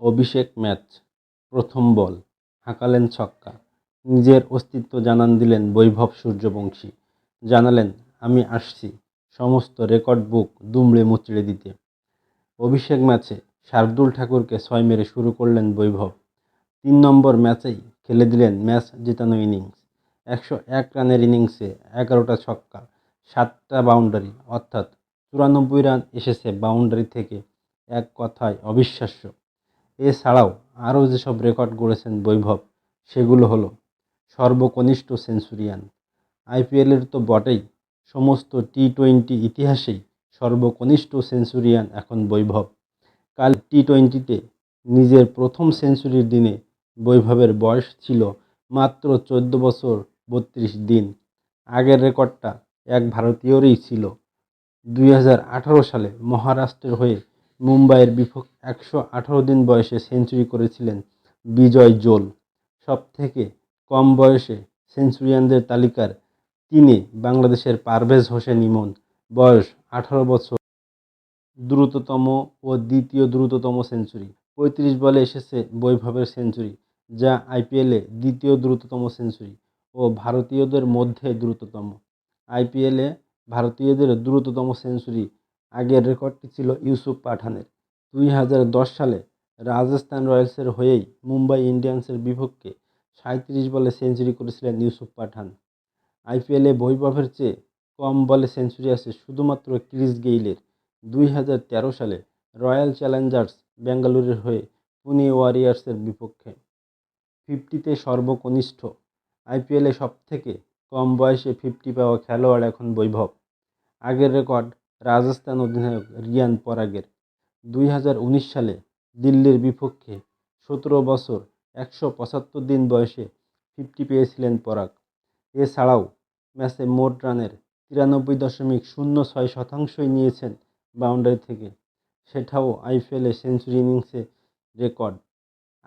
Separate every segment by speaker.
Speaker 1: অভিষেক match, প্রথম বল, হাঁকালেন ছক্কা। নিজের অস্তিত্ব জানান দিলেন বৈভব সূর্যবংশী। জানালেন, আমি আসছি, সমস্ত রেকর্ড বুক দুমড়ে মুচড়ে দিতে। অভিষেক ম্যাচে শার্দুল ঠাকুরকে ছয় মেরে শুরু করলেন বৈভব। তিন নম্বর ম্যাচেই খেলে দিলেন ম্যাচ জেতানো ইনিংস। একশো এক রানের ইনিংসে এগারোটা ছক্কা, সাতটা বাউন্ডারি, অর্থাৎ চুরানব্বই রান এসেছে বাউন্ডারি থেকে এক কথায় অবিশ্বাস্য। এছাড়াও আরও যেসব রেকর্ড গড়েছেন বৈভব, সেগুলো হলো সর্বকনিষ্ঠ সেঞ্চুরিয়ান। আইপিএলের তো বটেই, সমস্ত টি টোয়েন্টি ইতিহাসেই সর্বকনিষ্ঠ সেঞ্চুরিয়ান এখন বৈভব। কাল টি টোয়েন্টিতে নিজের প্রথম সেঞ্চুরির দিনে বৈভবের বয়স ছিল মাত্র চোদ্দ বছর বত্রিশ দিন। আগের রেকর্ডটা এক ভারতীয়রই ছিল। দুই হাজার আঠারো সালে মহারাষ্ট্রের হয়ে মুম্বাইয়ের বিপক্ষে একশো আঠারো দিন বয়সে সেঞ্চুরি করেছিলেন বিজয় জোল। সব থেকে কম বয়সে সেঞ্চুরিয়ানদের তালিকার তিনে বাংলাদেশের পারভেজ হোসেন ইমন। বয়স আঠারো বছর। দ্রুততম ও দ্বিতীয় দ্রুততম সেঞ্চুরি। পঁয়ত্রিশ বলে এসেছে বৈভবের সেঞ্চুরি, যা আইপিএলে দ্বিতীয় দ্রুততম সেঞ্চুরি ও ভারতীয়দের মধ্যে দ্রুততম। আইপিএলে ভারতীয়দের দ্রুততম সেঞ্চুরি আগের রেকর্ডটি ছিল ইউসুফ পাঠানের। দুই হাজার দশ সালে রাজস্থান রয়্যালসের হয়েই মুম্বাই ইন্ডিয়ান্সের বিপক্ষে সাঁত্রিশ বলে সেঞ্চুরি করেছিলেন ইউসুফ পাঠান। আইপিএলে বৈভবের চেয়ে কম বলে সেঞ্চুরি আছে শুধুমাত্র ক্রিস গেইলের। দুই হাজার তেরো সালে রয়্যাল চ্যালেঞ্জার্স বেঙ্গালুরুর হয়ে পুনে ওয়ারিয়ার্সের বিপক্ষে। ফিফটিতে সর্বকনিষ্ঠ। আইপিএলে সবথেকে কম বয়সে ফিফটি পাওয়া খেলোয়াড় এখন বৈভব। আগের রেকর্ড রাজস্থান অধিনায়ক রিয়ান পরাগের। দুই হাজার উনিশ সালে দিল্লির বিপক্ষে সতেরো বছর, একশো পঁচাত্তর দিন বয়সে ফিফটি পেয়েছিলেন পরাগ। এছাড়াও ম্যাচে মোট রানের তিরানব্বই দশমিক শূন্য ছয় শতাংশই নিয়েছেন বাউন্ডারি থেকে। সেটাও আইপিএলে সেঞ্চুরি ইনিংসে রেকর্ড।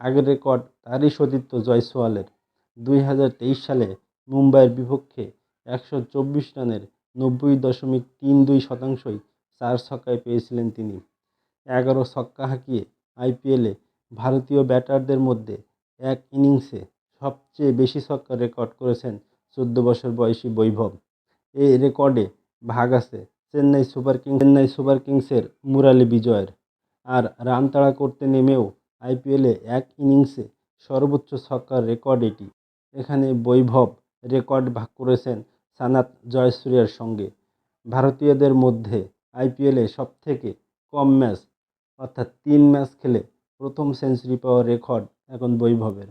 Speaker 1: আগের রেকর্ড তারই সতীর্থ জয়সওয়ালের। দুই হাজার তেইশ সালে মুম্বাইয়ের বিপক্ষে একশো চব্বিশ রানের নব্বই দশমিক তিন দুই শতাংশই চার ছক্কায় পেয়েছিলেন তিনি। এগারো ছক্কা হাঁকিয়ে আইপিএলে ভারতীয় ব্যাটারদের মধ্যে এক ইনিংসে সবচেয়ে বেশি ছক্কা রেকর্ড করেছেন চোদ্দ বছর বয়সী বৈভব। এই রেকর্ডে ভাগ আছে Chennai super king Chennai super কিংসের মুরালি বিজয়ের। আর রান তাড়া করতে নেমেও আইপিএলে এক ইনিংসে সর্বোচ্চ ছক্কার রেকর্ড এটি। এখানে বৈভব রেকর্ড ভাগ করেছেন সানাত জয়সূর্যার সঙ্গে। ভারতীয়দের মধ্যে আইপিএলে সবথেকে কম ম্যাচ, অর্থাৎ তিন ম্যাচ খেলে প্রথম সেঞ্চুরি পাওয়ার রেকর্ড এখন বৈভবের।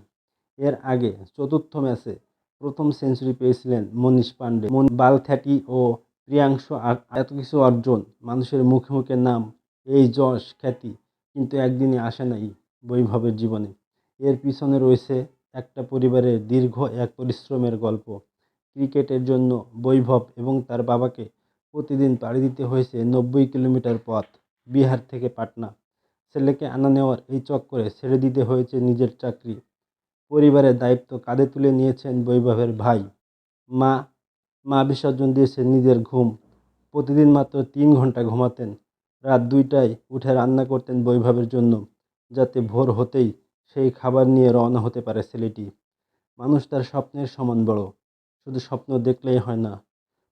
Speaker 1: এর আগে চতুর্থ ম্যাচে প্রথম সেঞ্চুরি পেয়েছিলেন মনীষ পাণ্ডে মন বালথ্যাটি ও প্রিয়াংশু এত কিছু অর্জন মানুষের মুখে মুখে নাম, এই যশ খ্যাতি কিন্তু একদিনই আসে নাই বৈভবের জীবনে। এর পিছনে রয়েছে একটা পরিবারের দীর্ঘ এক পরিশ্রমের গল্প। ক্রিকেটের জন্য বৈভব এবং তার বাবাকে প্রতিদিন পাড়ি দিতে হয়েছে নব্বই কিলোমিটার পথ বিহার থেকে পাটনা। ছেলেকে আনা নেওয়ার এই চক্করে ছেড়ে দিতে হয়েছে নিজের চাকরি। পরিবারের দায়িত্ব কাঁধে তুলে নিয়েছেন বৈভবের ভাই। মা মা বিসর্জন দিয়েছেন নিজের ঘুম। প্রতিদিন মাত্র তিন ঘণ্টা ঘুমাতেন। রাত দুইটায় উঠে রান্না করতেন বৈভবের জন্য, যাতে ভোর হতেই সেই খাবার নিয়ে রওনা হতে পারে ছেলেটি। মানুষ তার স্বপ্নের সমান বড়। শুধু স্বপ্ন দেখলেই হয় না,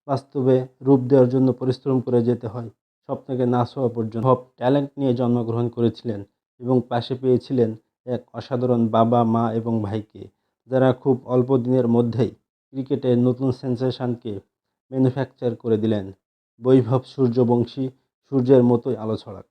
Speaker 1: বাস্তবে রূপ দেওয়ার জন্য পরিশ্রম করে যেতে হয়। স্বপ্নকে না ছোঁয়া পর্যন্ত সব ট্যালেন্ট নিয়ে জন্মগ্রহণ করেছিলেন এবং পাশে পেয়েছিলেন এক অসাধারণ বাবা, মা এবং ভাইকে, যারা খুব অল্প দিনের মধ্যেই ক্রিকেটের নতুন সেন্সেশনকে ম্যানুফ্যাকচার করে দিলেন। বৈভব সূর্যবংশী সূর্যের মতোই আলো ছড়াক।